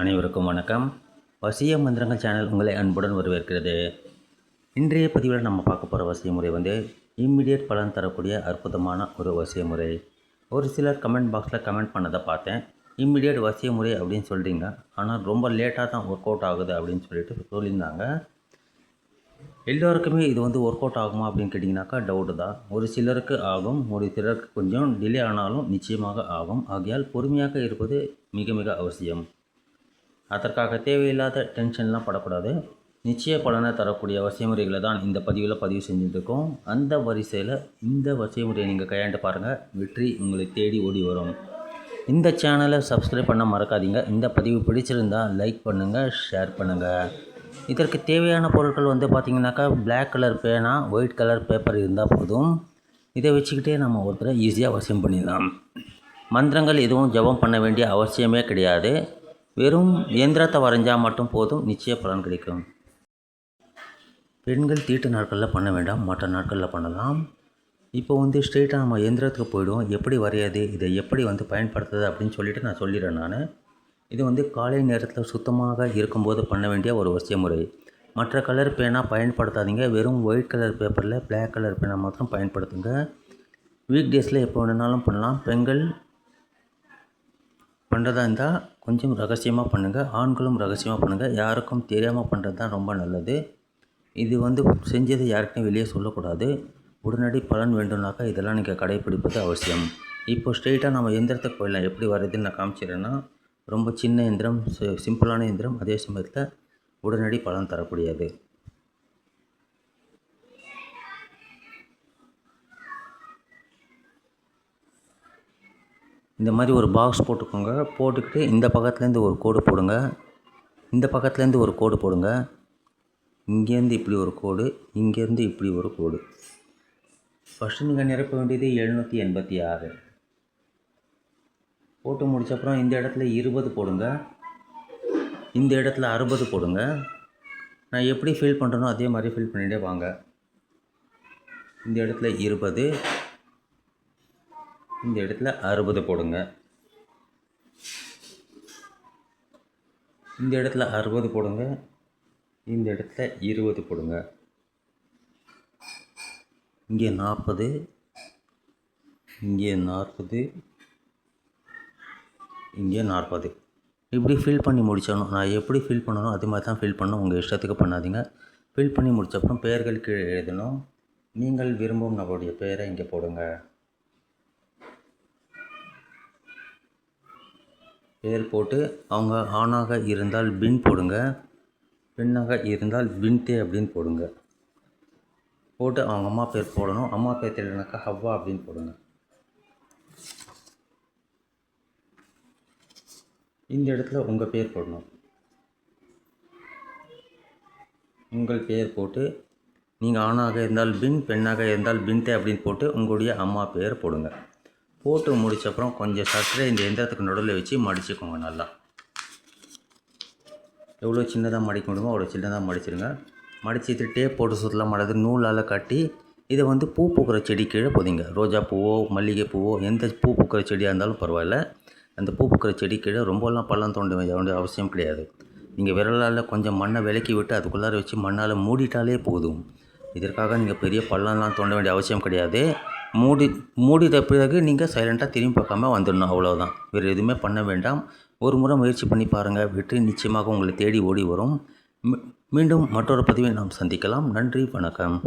அனைவருக்கும் வணக்கம். வசிய மந்திரங்கள் சேனல் உங்களை அன்புடன் வரவேற்கிறது. இன்றைய பதிவில் நம்ம பார்க்க போகிற வசிய முறை வந்து இம்மிடியட் பலன் தரக்கூடிய அற்புதமான ஒரு வசிய முறை. ஒரு சிலர் கமெண்ட் பாக்ஸில் கமெண்ட் பண்ணதை பார்த்தேன். இம்மிடியட் வசிய முறை அப்படின்னு சொல்கிறீங்க ஆனால் ரொம்ப லேட்டாக தான் ஒர்க் அவுட் ஆகுது அப்படின்னு சொல்லிட்டு சொல்லியிருந்தாங்க. எல்லோருக்குமே இது வந்து ஒர்க் அவுட் ஆகுமா அப்படின்னு கேட்டிங்கனாக்கா டவுட்டு தான் ஒரு சிலருக்கு ஆகும் ஒரு சிலருக்கு கொஞ்சம் டிலே ஆனாலும் நிச்சயமாக ஆகும். ஆகையால் பொறுமையாக இருப்பது மிக மிக அவசியம். அதற்காக தேவையில்லாத டென்ஷன்லாம் படக்கூடாது. நிச்சய பலனை தரக்கூடிய வசியமுறைகளை தான் இந்த பதிவில் பதிவு செஞ்சுருக்கோம் அந்த வரிசையில் இந்த வசியமுறையை நீங்கள் கையாண்டு பாருங்கள் வெற்றி உங்களை தேடி ஓடி வரும். இந்த சேனலை சப்ஸ்கிரைப் பண்ண மறக்காதீங்க. இந்த பதிவு பிடிச்சிருந்தால் லைக் பண்ணுங்கள் ஷேர் பண்ணுங்கள் இதற்கு தேவையான பொருட்கள் வந்து பார்த்திங்கனாக்கா பிளாக் கலர் பேனா ஒயிட் கலர் பேப்பர் இருந்தால் போதும். இதை வச்சுக்கிட்டே நம்ம ஒருத்தரை ஈஸியாக வசியம் பண்ணிடலாம். மந்திரங்கள் எதுவும் ஜெபம் பண்ண வேண்டிய அவசியமே கிடையாது. வெறும் இயந்திரத்தை வரைஞ்சால் மட்டும் போதும் நிச்சய பலன் கிடைக்கும். பெண்கள் தீட்டு நாட்களில் பண்ண வேண்டாம் மற்ற நாட்களில் பண்ணலாம். இப்போ வந்து ஸ்ட்ரெயிட்டாக நம்ம இயந்திரத்துக்கு போயிடுவோம். எப்படி வரையாது இதை எப்படி வந்து பயன்படுத்துறது அப்படின்னு சொல்லிட்டு நான் சொல்லிடுறேன் நான். இது வந்து காலை நேரத்தில் சுத்தமாக இருக்கும்போது பண்ண வேண்டிய ஒரு வசிய முறை மற்ற கலர் பேனா பயன்படுத்தாதீங்க. வெறும் ஒயிட் கலர் பேப்பரில் பிளாக் கலர் பேனா மாத்திரம் பயன்படுத்துங்க. வீக் டேஸில் எப்போ வேணுனாலும் பண்ணலாம். பெண்கள் பண்ணுறதா இருந்தால் கொஞ்சம் ரகசியமாக பண்ணுங்கள் ஆண்களும் ரகசியமாக பண்ணுங்கள் யாருக்கும் தெரியாமல் பண்ணுறது தான் ரொம்ப நல்லது. இது வந்து செஞ்சதை யாருக்கும் வெளியே சொல்லக்கூடாது. உடனடி பலன் வேண்டும்னாக்கா இதெல்லாம் நீங்கள் கடைப்பிடிப்பது அவசியம். இப்போ ஸ்ட்ரெயிட்டாக நம்ம எந்திரத்துக்கு போயிடலாம். எப்படி வர்றதுன்னு நான் காமிச்சிடுறேன்னா ரொம்ப சின்ன எந்திரம் சிம்பிளான எந்திரம் அதே சமயத்தில் உடனடி பலன் தரக்கூடியது. இந்த மாதிரி ஒரு பாக்ஸ் போட்டுக்கோங்க. போட்டுக்கிட்டு இந்த பக்கத்துலேருந்து ஒரு கோடு போடுங்க. இந்த பக்கத்துலேருந்து ஒரு கோடு போடுங்க. இங்கேருந்து இப்படி ஒரு கோடு இங்கேருந்து இப்படி ஒரு கோடு. ஃபஸ்ட்டு நீங்கள் நிரப்ப வேண்டியது எழுநூற்றி எண்பத்தி ஆறு. போட்டு முடிச்சப்புறம் இந்த இடத்துல இருபது போடுங்க. இந்த இடத்துல அறுபது போடுங்க. நான் எப்படி ஃபில் பண்ணுறனோ அதே மாதிரி ஃபில் பண்ணிகிட்டே வாங்க. இந்த இடத்துல இருபது. இந்த இடத்துல அறுபது போடுங்க. இந்த இடத்துல அறுபது போடுங்க. இந்த இடத்துல இருபது போடுங்க. இங்கே நாற்பது இங்கே நாற்பது இங்கே நாற்பது. இப்படி ஃபில் பண்ணி முடித்தோம் நான் எப்படி ஃபில் பண்ணணும் அது மாதிரி தான் ஃபில் பண்ணணும். உங்கள் இஷ்டத்துக்கு பண்ணாதீங்க. ஃபில் பண்ணி முடித்தப்பறம் பெயர்கள் கீழே எழுதணும். நீங்கள் விரும்பும் நபருடைய பெயரை இங்கே போடுங்க. பெயர் போட்டு அவங்க ஆணாக இருந்தால் பின் போடுங்க பெண்ணாக இருந்தால் பின்தே அப்படின்னு போடுங்க. போட்டு அவங்க அம்மா பேர் போடணும். அம்மா பேர் தெரியலனாக்கா ஹவ்வா அப்படின்னு போடுங்க. இந்த இடத்துல உங்கள் பேர் போடணும். உங்கள் பெயர் போட்டு நீங்கள் ஆணாக இருந்தால் பின் பெண்ணாக இருந்தால் பின்தே அப்படின்னு போட்டு உங்களுடைய அம்மா பெயர் போடுங்க. போட்டு முடிச்சப்புறம் கொஞ்சம் சற்றே இந்த எந்திரத்துக்கு நடுவில் வச்சு மடிச்சுக்கோங்க நல்லா. எவ்வளோ சின்னதாக மடிக்க முடியுமோ அவ்வளோ சின்னதாக மடிச்சிருங்க. மடிச்சுட்டு டேப் போட்டு சுற்றலாம் மாட்டாது நூலால் கட்டி இதை வந்து பூ பூக்கிற செடி கீழே போதிங்க. ரோஜா பூவோ மல்லிகை பூவோ எந்த பூ பூக்கிற செடியாக இருந்தாலும் பரவாயில்ல. அந்த பூ பூக்கிற செடி கீழே ரொம்பலாம் பள்ளம் தோண்ட வேண்டிய அவசியம் கிடையாது. நீங்கள் விரலால் கொஞ்சம் மண்ணை விலக்கி விட்டு அதுக்குள்ளார வச்சு மண்ணால் மூடிட்டாலே போதும். இதற்காக நீங்கள் பெரிய பள்ளம்லாம் தோண்ட வேண்டிய அவசியம் கிடையாது. மூடி மூடித பிறகு நீங்கள் சைலண்ட்டாக திரும்பி பார்க்காம வந்துடணும் அவ்வளோதான் வேறு எதுவுமே பண்ண வேண்டாம். ஒரு முறை முயற்சி பண்ணி பாருங்கள் வெற்றி நிச்சயமாக உங்களை தேடி ஓடி வரும். மீ- மீண்டும் மற்றொரு பதிவை நாம் சந்திக்கலாம். நன்றி வணக்கம்.